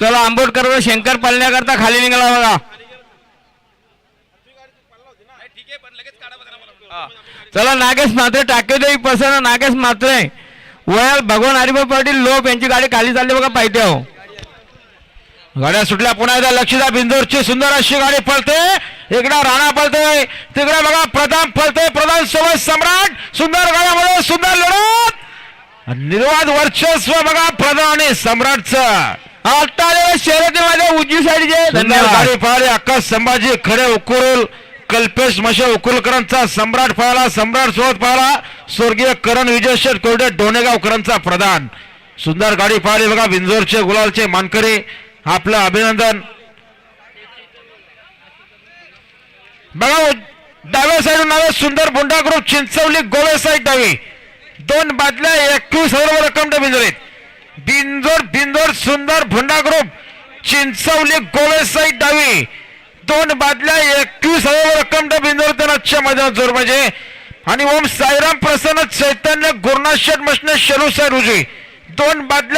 चला आंबोडकर शंकर पालण्याकरता खाली निघाला बघा. चला नागेश म्हात्रे टाकेदेवी पसंत नागेश म्हात्रे. वयाल भगवान हरिभाऊ पाटील लोप यांची गाडी खाली चालली बघा पाहिजे हो. गाड्या सुटल्या पुन्हा एकदा लक्षिता बिंदोरची सुंदर अशी गाडी पळते. इकडं राणा पळतोय तिकडे बघा प्रधान पळतोय प्रधान सोबत सम्राट सुंदर गाड्यामध्ये सुंदर लढत. निर्वाद वर्चस्व बघा प्रधान आणि सम्राटचं. आता शर्यतीमध्ये उजवी साईडचे धन्यवाद. गाडी पळाली अक्का संभाजी खरे उकुल कल्पेश मशे उकुलकरांचा सम्राट पळाला सम्राट सोबत पळाला स्वर्गीय करण विजय कोरडे डोनेगावकरांचा प्रधान. सुंदर गाडी पळाली बघा बिंजोरचे गुलालचे मानकरी आपलं अभिनंदन. बघा डाव्या साईडून नावे सुंदर बुंडा ग्रुप चिंचवली गोवे साईड डावी. दोन बादल्या एकवीस हजार रक्कम बिंजोरीत बिंजोर बिंजोर सुंदर भुंडा ग्रुप चिंचवली गोवे साईड डावी. दोन बादल्या एकवीस हजार रक्कम बिंजोर त्यांच्या मैदानात जोर पाहिजे. आणि ओम साईराम प्रसन्न चैतन्य गुरुनाथ शेठ मशने शेरू साहेब रुजी दोन बादल्या